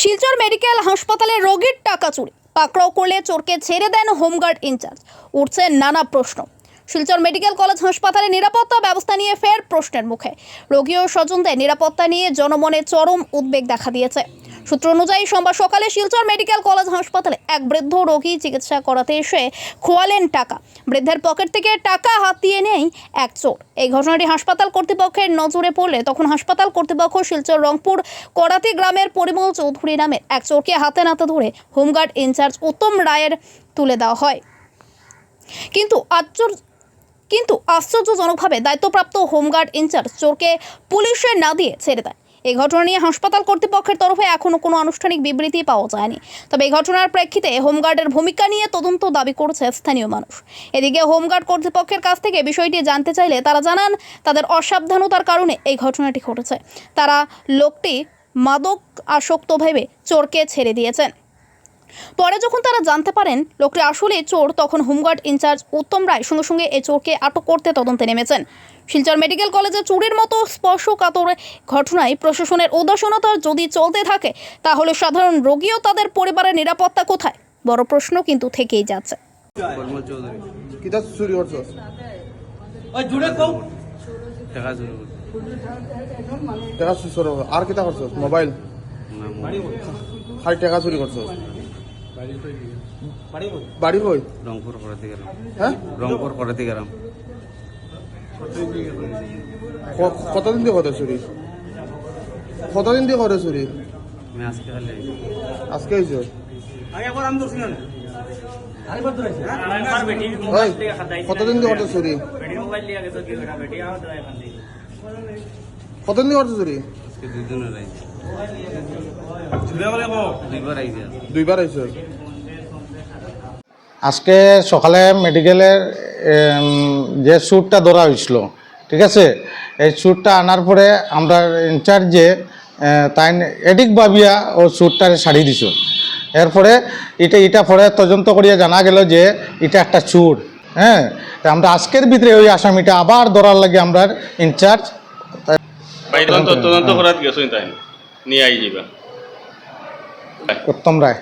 Silchar medical হাসপাতালে রোগীর টাকা চুরি। পাকড়াও করলে চোরকে ছেড়ে দেন হোমগার্ড ইনচার্জ। উঠছে নানা প্রশ্ন। শিলচর মেডিকেল কলেজ হাসপাতালে নিরাপত্তা ব্যবস্থা নিয়ে ফের প্রশ্নের মুখে। রোগী ও স্বজনদের নিরাপত্তা নিয়ে জনমনে চরম উদ্বেগ দেখা দিয়েছে। সূত্র অনুযায়ী সোমবার সকালে শিলচর মেডিকেল কলেজ হাসপাতালে এক বৃদ্ধ রোগী চিকিৎসা করাতে এসে খোয়ালেন টাকা। বৃদ্ধের পকেট থেকে টাকা হাতিয়ে নেই এক চোর। এই ঘটনাটি হাসপাতাল কর্তৃপক্ষের নজরে পড়লে তখন হাসপাতাল কর্তৃপক্ষ শিলচর রংপুর করাতি গ্রামের পরিমল চৌধুরী নামের এক চোরকে হাতে নাতে ধরে হোমগার্ড ইনচার্জ উত্তম রায়ের তুলে দেওয়া হয়। কিন্তু আশ্চর্য, কিন্তু আশ্চর্যজনকভাবে দায়িত্বপ্রাপ্ত হোমগার্ড ইনচার্জ চোরকে পুলিশে না দিয়ে ছেড়ে দেয়। এই ঘটনা নিয়ে হাসপাতাল কর্তৃপক্ষের তরফে এখনও কোনো আনুষ্ঠানিক বিবৃতি পাওয়া যায়নি। তবে এই ঘটনার প্রেক্ষিতে হোমগার্ডের ভূমিকা নিয়ে তদন্ত দাবি করছে স্থানীয় মানুষ। এদিকে হোমগার্ড কর্তৃপক্ষের কাছ থেকে বিষয়টি জানতে চাইলে তারা জানান, তাদের অসাবধানতার কারণে এই ঘটনাটি ঘটেছে। তারা লোকটি মাদক আসক্ত ভেবে চোরকে ছেড়ে দিয়েছেন। পরে যখন তারা জানতে পারেন লোকটি আসলে চোর তখন হোমগার্ড ইনচার্জ উত্তম রায় সঙ্গে সঙ্গে এই চোরকে আটক করতে তদন্তে নেমেছেন। শিলচর মেডিকেল কলেজে চুরির মতো স্পর্শকাতর ঘটনায় প্রশাসনের উদাসীনতা যদি চলতে থাকে তাহলে সাধারণ রোগীও তাদের পরিবারের নিরাপত্তা কোথায়? বড় প্রশ্ন কিন্তু থেকেই যাচ্ছে। কিতা করছে? আর করছস মোবাইল? খালি টাকা চুরি করছস বাড়ি কই বাড়ি রংপুর করাতে গেলাম। হ্যাঁ? রংপুর করাতে গেলাম। কতদিন দিয়ে করে চুরি? কতদিন দিয়ে করে চুরি? আমি আজকে আইছি। আজকে ওই কতদিন দিয়ে করতে চুরি? কতদিন দিয়ে করতে চুরি? আজকে দুই দুইবার আইছি। আজকে সকালে মেডিকেলের যে স্যুটটা ধরা হয়েছিল ঠিক আছে? এই স্যুটটা আনার পরে আমরা ইনচার্জে তাই এডিক ভাবিয়া ও স্যুটটারে শাড়ি দিছ। এরপরে এটা এটা পরে তদন্ত করিয়া জানা গেল যে এটা একটা চুর হ্যাঁ? আমরা আজকের ভিতরে ওই আসামিটা আবার ধরার লাগে আমরা ইনচার্জ তদন্ত করাত তাই? নিয়ে আই যাবা। উত্তম রায়।